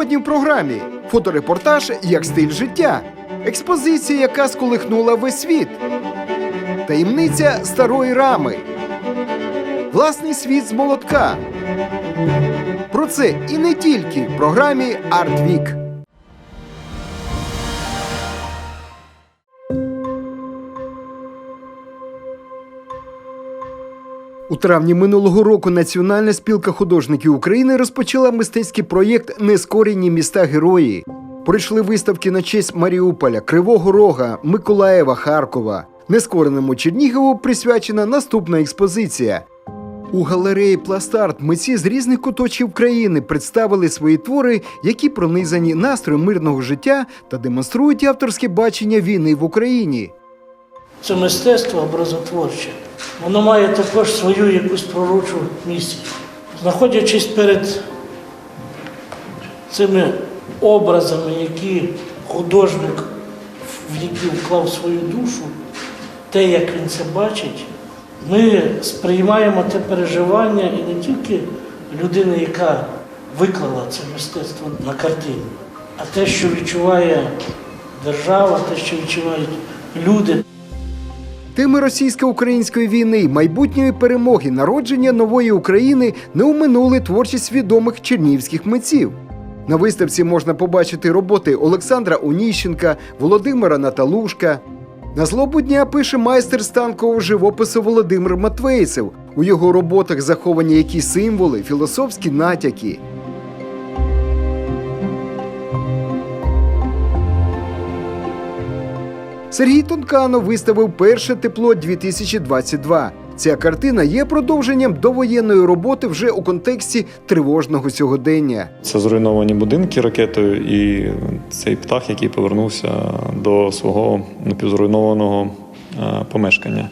Сьогодні в програмі фоторепортаж як стиль життя, експозиція, яка сколихнула весь світ, таємниця старої рами, власний світ з молотка. Про це і не тільки в програмі Артвік. Травні минулого року Національна спілка художників України розпочала мистецький проєкт Нескорені міста герої. Пройшли виставки на честь Маріуполя, Кривого Рога, Миколаєва, Харкова. Нескореному Чернігову присвячена наступна експозиція. У галереї Пластарт митці з різних куточків країни представили свої твори, які пронизані настроєм мирного життя та демонструють авторське бачення війни в Україні. Це мистецтво образотворче. Воно має також свою якусь пророчу місію. Знаходячись перед цими образами, які художник, в які вклав свою душу, те, як він це бачить, ми сприймаємо те переживання і не тільки людини, яка виклала це мистецтво на картині, а те, що відчуває держава, те, що відчувають люди. Теми російсько-української війни, майбутньої перемоги, народження нової України не оминули творчість відомих чернігівських митців. На виставці можна побачити роботи Олександра Оніщенка, Володимира Наталушка. На злобу дня пише майстер станкового живопису Володимир Матвейцев. У його роботах заховані якісь символи, філософські натяки. Сергій Тонкано виставив перше тепло 2022. Ця картина є продовженням довоєнної роботи вже у контексті тривожного сьогодення. Це зруйновані будинки ракетою і цей птах, який повернувся до свого напівзруйнованого е, помешкання.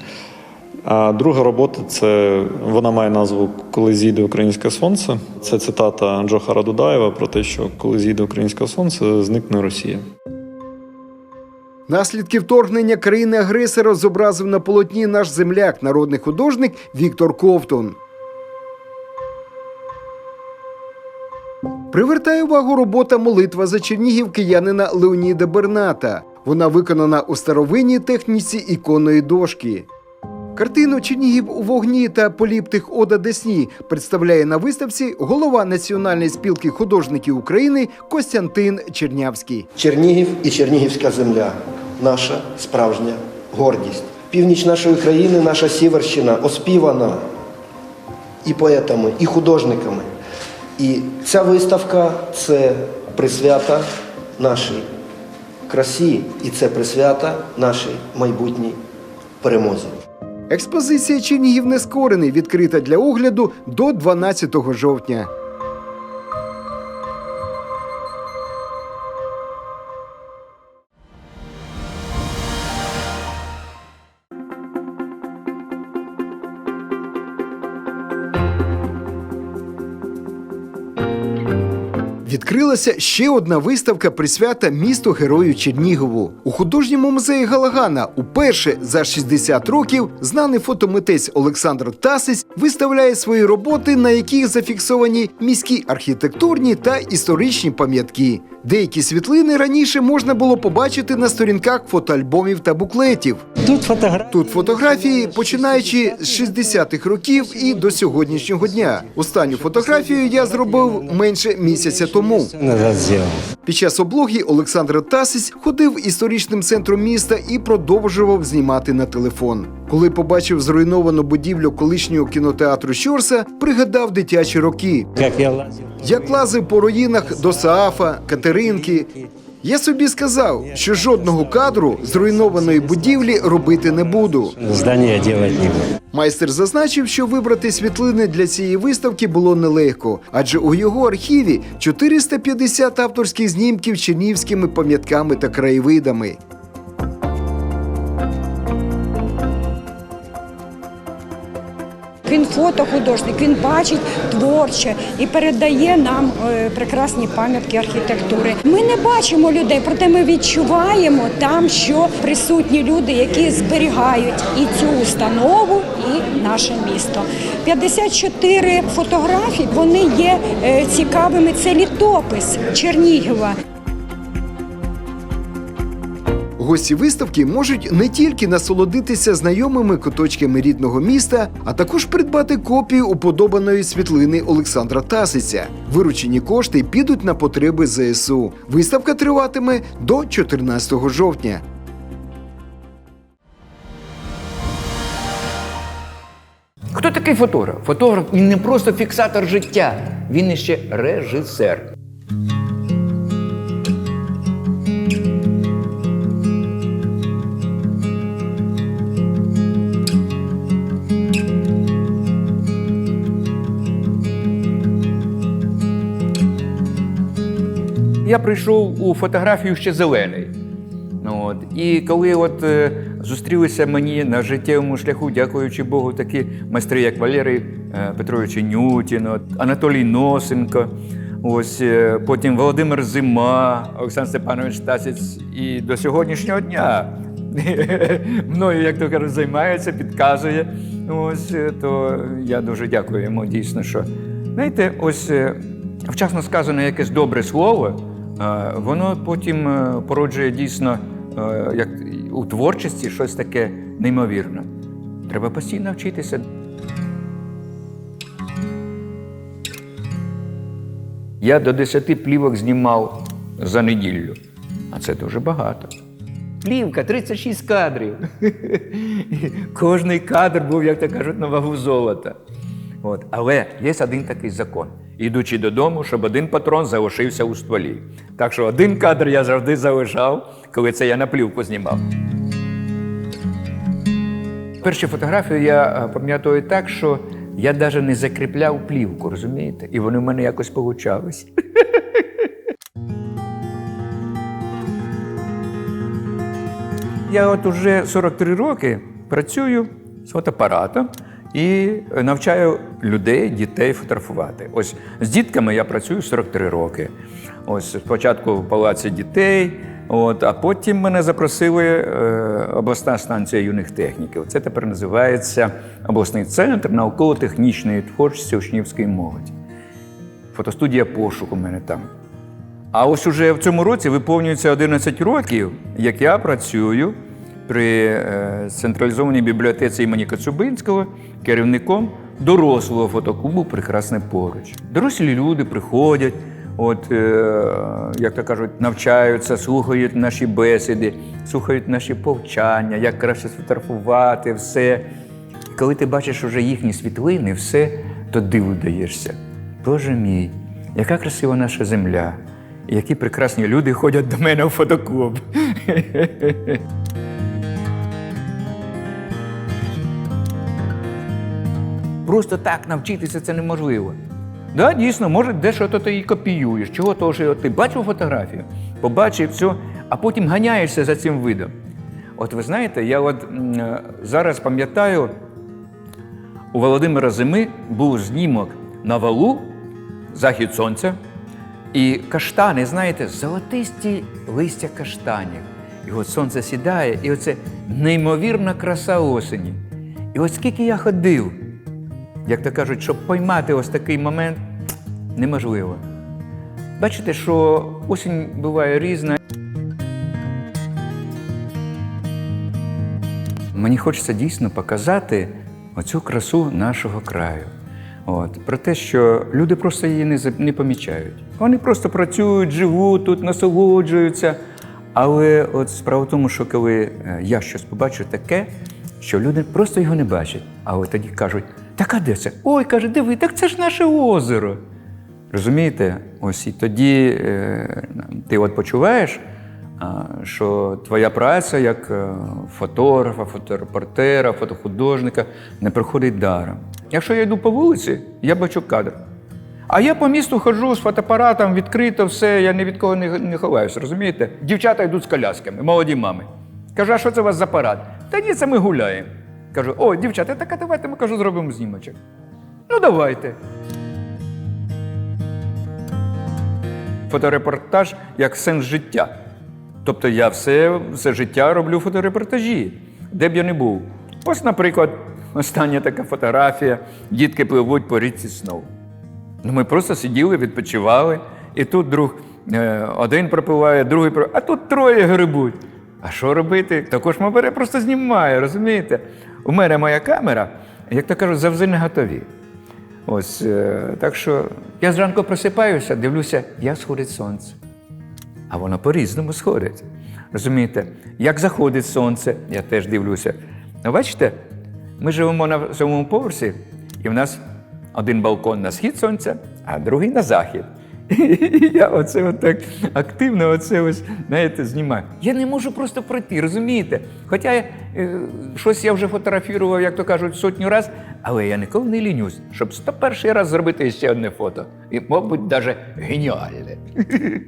А друга робота це вона має назву Коли зійде українське сонце. Це цитата Джохара Дудаєва про те, що коли зійде українське сонце, зникне Росія. Наслідки вторгнення країни-агресора зобразив на полотні наш земляк, народний художник Віктор Ковтун. Привертає увагу робота молитва за Чернігів киянина Леоніда Берната. Вона виконана у старовинній техніці іконної дошки. Картину Чернігів у вогні та поліптих Ода Десні представляє на виставці голова Національної спілки художників України Костянтин Чернявський. Чернігів і Чернігівська земля наша справжня гордість. Північ нашої країни, наша Сіверщина оспівана і поетами, і художниками. І ця виставка це присвята нашій красі, і це присвята нашій майбутній перемозі. Експозиція Чернігів Нескорений відкрита для огляду до 12 жовтня. Відкрилася ще одна виставка присвята місту герою Чернігову. У художньому музеї Галагана уперше за 60 років знаний фотомитець Олександр Тасиць виставляє свої роботи, на яких зафіксовані міські архітектурні та історичні пам'ятки. Деякі світлини раніше можна було побачити на сторінках фотоальбомів та буклетів. Тут фотографії. Тут фотографії, починаючи з 60-х років і до сьогоднішнього дня. Останню фотографію я зробив менше місяця тому. Зробив. Під час облоги Олександр Тасіць ходив історичним центром міста і продовжував знімати на телефон. Коли побачив зруйновану будівлю колишнього кінотеатру Щорса, пригадав дитячі роки. Як я. Як лазив по руїнах до Саафа, Катеринки. Я собі сказав, що жодного кадру зруйнованої будівлі робити не буду. Здання робити не буду. Майстер зазначив, що вибрати світлини для цієї виставки було нелегко, адже у його архіві 450 авторських знімків чернівськими пам'ятками та краєвидами. Фотохудожник, він бачить творче і передає нам е, прекрасні пам'ятки архітектури. Ми не бачимо людей, проте ми відчуваємо там, що присутні люди, які зберігають і цю установу, і наше місто. 54 фотографії вони є е, цікавими. Це літопис Чернігова. Гості виставки можуть не тільки насолодитися знайомими куточками рідного міста, а також придбати копію уподобаної світлини Олександра Тасиця. Виручені кошти підуть на потреби ЗСУ. Виставка триватиме до 14 жовтня. Хто такий фотограф? Фотограф він не просто фіксатор життя, він іще режисер. Прийшов у фотографію ще зелений. Ну, от. І коли от, е, зустрілися мені на життєвому шляху, дякуючи Богу, такі майстри, як Валерій е, Петрович Нютін, от, Анатолій Носенко, ось, е, потім Володимир Зима, Олександр Степанович Тасець, і до сьогоднішнього дня мною, як то кажуть, займається, підказує. Ось, е, то я дуже дякую йому дійсно, що знаєте, ось е, вчасно сказане якесь добре слово. Е, Воно потім е, породжує дійсно е, як у творчості щось таке неймовірне. Треба постійно вчитися. Я до 10 плівок знімав за неділю, а це дуже багато. Плівка 36 кадрів. Кожний кадр був, як то кажуть, на вагу золота. От. Але є один такий закон. Ідучи додому, щоб один патрон залишився у стволі. Так що один кадр я завжди залишав, коли це я на плівку знімав. Перші фотографії я е, пам'ятаю так, що я навіть не закріпляв плівку, розумієте? І вони в мене якось получались. Я от уже 43 роки працюю з фотоапаратом і навчаю людей, дітей фотографувати. Ось з дітками я працюю 43 роки. Ось спочатку в палаці дітей, от, а потім мене запросили е, обласна станція юних техніків. Це тепер називається обласний центр науково-технічної творчості учнівської молоді. Фотостудія пошук у мене там. А ось уже в цьому році виповнюється 11 років, як я працюю при е, централізованій бібліотеці імені Коцюбинського керівником дорослого фотоклубу Прекрасне поруч. Дорослі люди приходять, от, е, як то кажуть, навчаються, слухають наші бесіди, слухають наші повчання, як краще сфотографувати, все. Коли ти бачиш вже їхні світлини, все, то диву даєшся. Боже мій, яка красива наша земля, і які прекрасні люди ходять до мене в фотоклуб. Просто так навчитися це неможливо. Да, дійсно, може, дещо то ти і копіюєш. Чого того, що ти бачив фотографію, побачив все, а потім ганяєшся за цим видом. От ви знаєте, я от е, зараз пам'ятаю, у Володимира Зими був знімок на валу, захід сонця, і каштани, знаєте, золотисті листя каштанів. І от сонце сідає, і оце неймовірна краса осені. І от скільки я ходив, як то кажуть, щоб поймати ось такий момент, неможливо. Бачите, що осінь буває різна. Мені хочеться дійсно показати оцю красу нашого краю. От. Про те, що люди просто її не, не помічають. Вони просто працюють, живуть тут, насолоджуються. Але от справа в тому, що коли е, я щось побачу таке, що люди просто його не бачать. А от тоді кажуть, так а де це? Ой, каже, диви, так це ж наше озеро. Розумієте? Ось і тоді е, ти от почуваєш, що твоя праця як е, фотографа, фоторепортера, фотохудожника не проходить даром. Якщо я йду по вулиці, я бачу кадр. А я по місту ходжу з фотоапаратом, відкрито все, я ні від кого не, не ховаюся, розумієте? Дівчата йдуть з колясками, молоді мами. Кажу, а що це у вас за апарат? Та ні, це ми гуляємо. Кажу, о, дівчата, так а давайте ми кажу, зробимо знімочок. Ну, давайте. Фоторепортаж як сенс життя. Тобто я все, все життя роблю фоторепортажі, де б я не був. Ось, наприклад, остання така фотографія. Дітки пливуть по річці Сноу. Ну, ми просто сиділи, відпочивали, і тут друг е, один пропиває, другий пропиває, а тут троє грибуть. А що робити? Також бере просто знімає, розумієте? У мене моя камера, як то кажуть, завжди не готові. Ось е, так що я зранку просипаюся, дивлюся, як сходить сонце. А воно по-різному сходить. Розумієте, як заходить сонце, я теж дивлюся. Ну, бачите, ми живемо на сьомому поверсі, і в нас один балкон на схід сонця, а другий на захід. І я оце так активно оце ось, знаєте, знімаю. Я не можу просто пройти, розумієте? Хоча е, щось я вже фотографував, як то кажуть, сотню разів, але я ніколи не лінюсь, щоб 101 раз зробити ще одне фото. І, мабуть, навіть геніальне.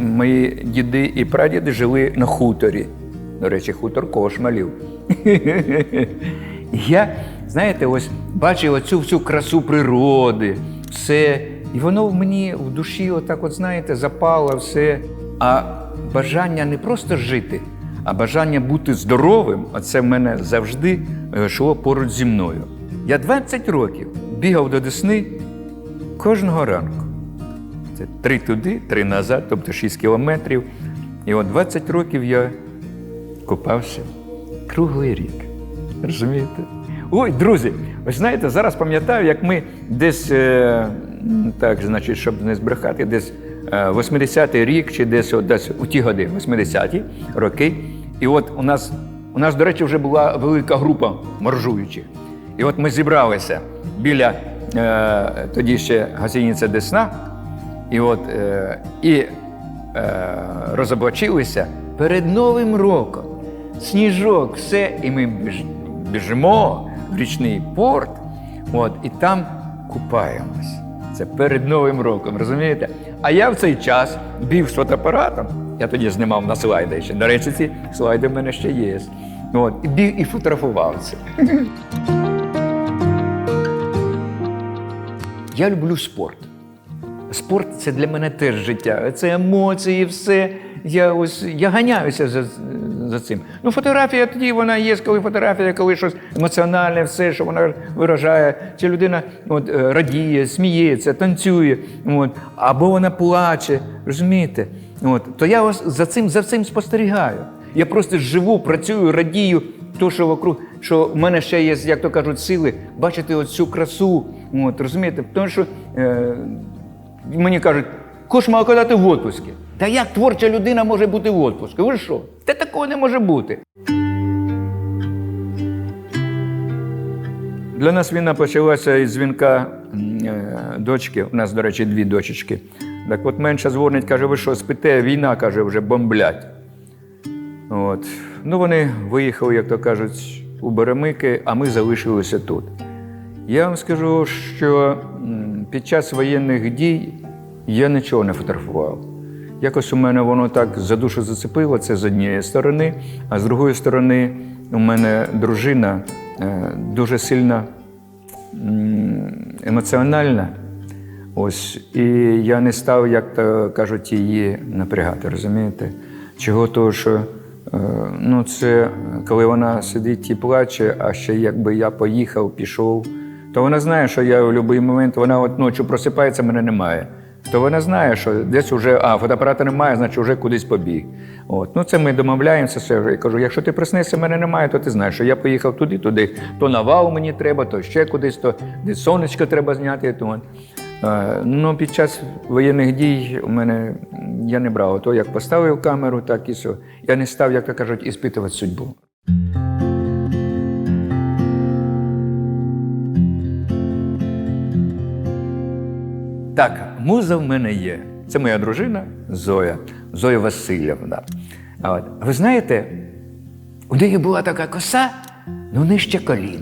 Мої діди і прадіди жили на хуторі. До речі, хутор кошмалів. Я, знаєте, ось бачив оцю всю красу природи, все. І воно в мені в душі, отак, от знаєте, запало все. А бажання не просто жити, а бажання бути здоровим, оце в мене завжди е, йшло поруч зі мною. Я 20 років бігав до Десни кожного ранку. Це три туди, три назад, тобто 6 кілометрів. І от 20 років я купався круглий рік. Розумієте? Ой, друзі, ви знаєте, зараз пам'ятаю, як ми десь, е, так, значить, щоб не збрехати, десь е, 80-й рік чи десь, от, десь у ті годи, 80-ті роки. І от у нас, у нас, до речі, вже була велика група моржуючих. І от ми зібралися біля е, тоді ще гостиниця Десна, і от е, і е, розоблачилися перед Новим роком. Сніжок, все, і ми біж, біжимо в річний порт, от, і там купаємось. Це перед Новим роком, розумієте? А я в цей час бів з фотоапаратом, я тоді знімав на слайди ще. До речі, ці слайди в мене ще є. От, і бів і фотографувався. Я люблю спорт. Спорт це для мене теж життя. Це емоції, все. Я ось я ганяюся за, за цим. Ну, фотографія тоді вона є, коли фотографія, коли щось емоціональне, все, що вона виражає. Ця людина от, е, радіє, сміється, танцює, от, або вона плаче. Розумієте? От, то я ось за цим за цим спостерігаю. Я просто живу, працюю, радію. То, що вокруг, що в мене ще є, як то кажуть, сили бачити оцю красу. От, розумієте? Тому що е, мені кажуть, Кошма, коли ти в отпуску? Та як творча людина може бути в отпуску? Ви що? Та такого не може бути. Для нас війна почалася із дзвінка е, дочки. У нас, до речі, дві дочечки. Так от менша дзвонить, каже, ви що, спите? Війна, каже, вже бомблять. От. Ну, вони виїхали, як то кажуть, у Беремики, а ми залишилися тут. Я вам скажу, що під час воєнних дій я нічого не фотографував. Якось у мене воно так за душу зацепило, це з однієї сторони, а з другої сторони, у мене дружина е, дуже сильно емоціональна. Ось, і я не став, як то кажуть, її напрягати, розумієте? Чого того, що е, ну, це коли вона сидить і плаче, а ще якби я поїхав, пішов, то вона знає, що я в будь-який момент, вона от ночі просипається, мене немає. То вона знає, що десь вже, а, фотоапарата немає, значить вже кудись побіг. От. Ну, це ми домовляємося. Все. Я кажу, якщо ти приснешся, мене немає, то ти знаєш, що я поїхав туди, туди. То на вал мені треба, то ще кудись, то десь сонечко треба зняти. То. Ну, під час воєнних дій у мене я не брав то, як поставив камеру, так і все. Я не став, як то кажуть, іспитувати судьбу. Так, муза в мене є. Це моя дружина Зоя, Зоя Васильівна. А От. Ви знаєте, у неї була така коса, ну нижче колін.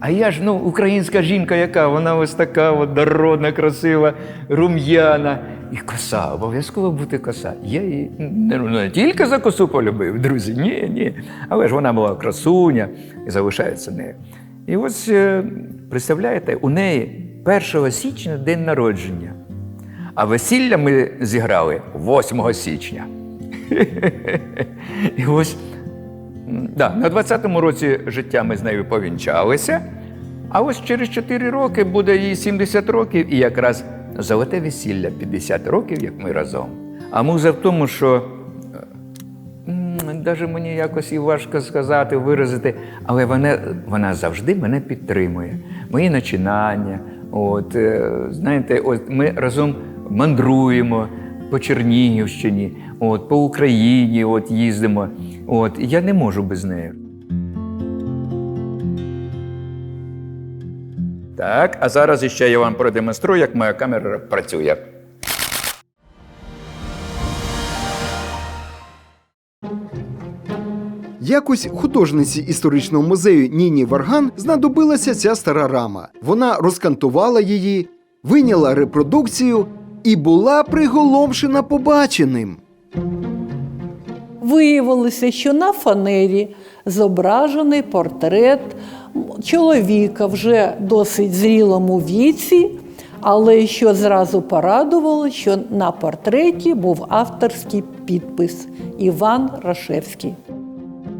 А я ж ну, українська жінка, яка вона ось така от дородна, красива, рум'яна. І коса, обов'язково бути коса. Я її не, не тільки за косу полюбив, друзі. Ні, ні. Але ж вона була красуня і залишається нею. І ось е, представляєте, у неї 1 січня день народження. А весілля ми зіграли 8 січня. І ось на 20-му році життя ми з нею повінчалися, а ось через 4 роки буде їй 70 років, і якраз золоте весілля 50 років, як ми разом. А муза в тому, що навіть мені якось і важко сказати, виразити, але вона, вона завжди мене підтримує. Мої начинання. От, е, знаєте, от ми разом мандруємо по Чернігівщині, от, по Україні от, їздимо. От, я не можу без неї. Так, а зараз ще я вам продемонструю, як моя камера працює. Якось художниці історичного музею Ніні Варган знадобилася ця стара рама. Вона розкантувала її, виняла репродукцію і була приголомшена побаченим. Виявилося, що на фанері зображений портрет чоловіка вже досить зрілому віці, але що зразу порадувало, що на портреті був авторський підпис Іван Рашевський.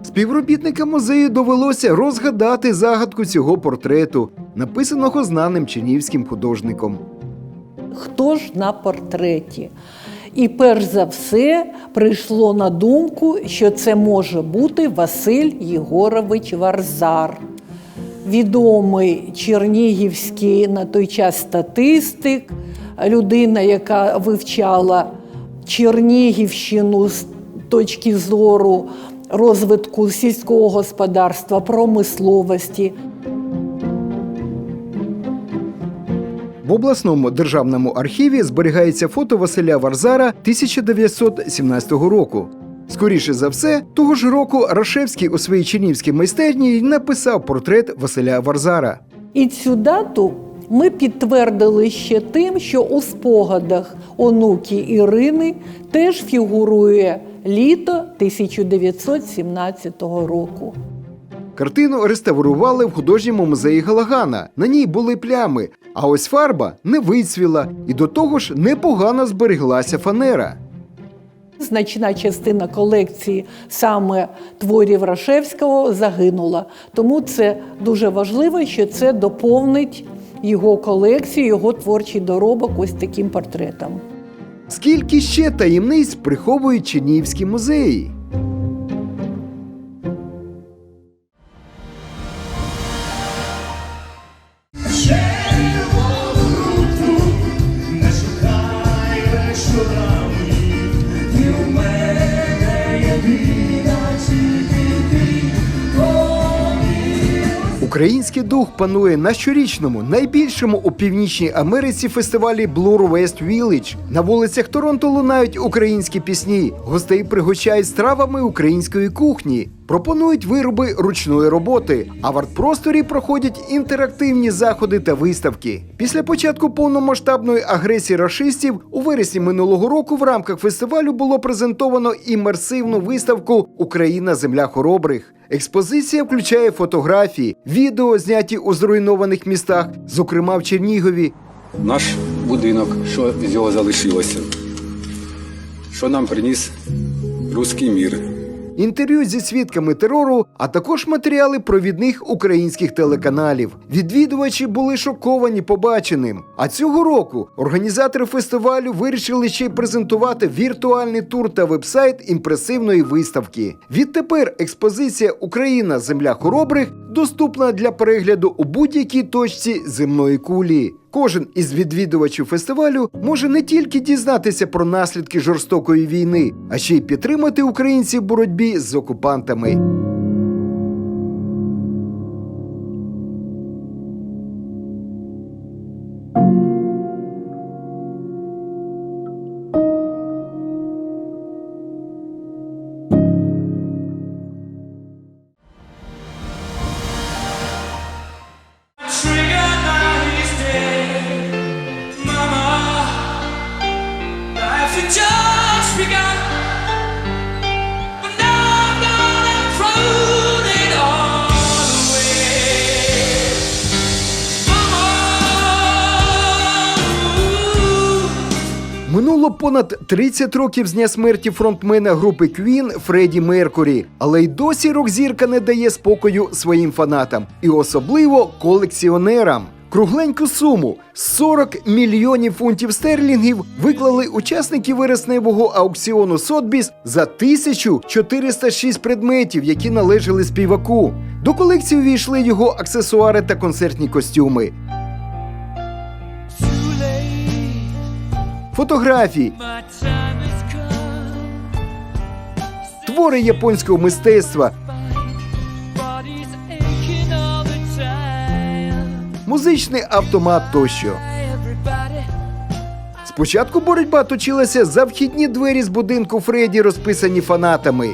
Співробітникам музею довелося розгадати загадку цього портрету, написаного знаним чинівським художником. Хто ж на портреті? І перш за все прийшло на думку, що це може бути Василь Єгорович Варзар, відомий чернігівський на той час статистик, людина, яка вивчала Чернігівщину з точки зору розвитку сільського господарства, промисловості. В обласному державному архіві зберігається фото Василя Варзара 1917 року. Скоріше за все, того ж року Рашевський у своїй чинівській майстерні написав портрет Василя Варзара. І цю дату ми підтвердили ще тим, що у спогадах онуки Ірини теж фігурує літо 1917 року. Картину реставрували в художньому музеї Галагана. На ній були плями, а ось фарба не вицвіла, і до того ж непогано збереглася фанера. Значна частина колекції саме творів Рашевського загинула. Тому це дуже важливо, що це доповнить його колекцію, його творчий доробок ось таким портретом. Скільки ще таємниць приховують чинівські музеї? Український дух панує на щорічному, найбільшому у Північній Америці фестивалі Blur West Village. На вулицях Торонто лунають українські пісні, гостей пригощають стравами української кухні, пропонують вироби ручної роботи, а в артпросторі проходять інтерактивні заходи та виставки. Після початку повномасштабної агресії рашистів у вересні минулого року в рамках фестивалю було презентовано імерсивну виставку Україна земля хоробрих. Експозиція включає фотографії, відео, зняті у зруйнованих містах, зокрема в Чернігові. наш будинок, що з його залишилося, що нам приніс руський мір. Інтерв'ю зі свідками терору, а також матеріали провідних українських телеканалів. Відвідувачі були шоковані побаченим. А цього року організатори фестивалю вирішили ще й презентувати віртуальний тур та вебсайт імпресивної виставки. Відтепер експозиція Україна Земля хоробрих доступна для перегляду у будь-якій точці земної кулі. Кожен із відвідувачів фестивалю може не тільки дізнатися про наслідки жорстокої війни, а ще й підтримати українців в боротьбі з окупантами. Понад 30 років з дня смерті фронтмена групи Queen Фредді Меркурі, але й досі рок-зірка не дає спокою своїм фанатам і особливо колекціонерам. Кругленьку суму 40 мільйонів фунтів стерлінгів виклали учасники вересневого аукціону Сотбіс за 1406 предметів, які належали співаку. До колекції увійшли його аксесуари та концертні костюми. Фотографії, твори японського мистецтва, музичний автомат тощо. Спочатку боротьба точилася за вхідні двері з будинку Фредді, розписані фанатами.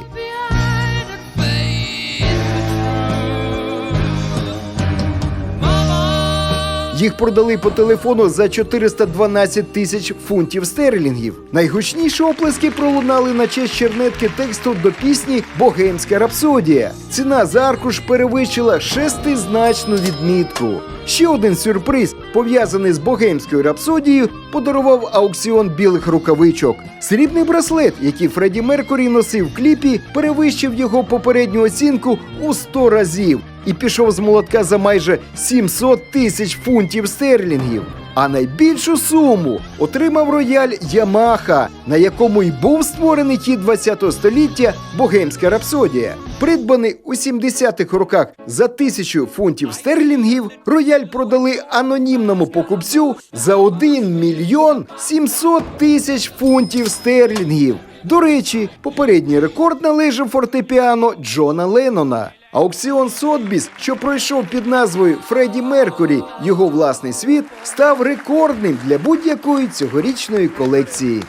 Їх продали по телефону за 412 тисяч фунтів стерлінгів. Найгучніші оплески пролунали на честь чернетки тексту до пісні Богемська рапсодія. Ціна за аркуш перевищила шестизначну відмітку. Ще один сюрприз, пов'язаний з богемською рапсодією, подарував аукціон білих рукавичок. Срібний браслет, який Фредді Меркурі носив в кліпі, перевищив його попередню оцінку у 100 разів і пішов з молотка за майже 700 тисяч фунтів стерлінгів. А найбільшу суму отримав рояль Ямаха, на якому й був створений хід 20-го століття Богемська рапсодія. Придбаний у 70-х роках за тисячу фунтів стерлінгів, рояль продали анонімному покупцю за 1 мільйон 700 тисяч фунтів стерлінгів. До речі, попередній рекорд належав фортепіано Джона Леннона. Аукціон Сотбіс, що пройшов під назвою Фредді Меркурі, його власний світ, став рекордним для будь-якої цьогорічної колекції.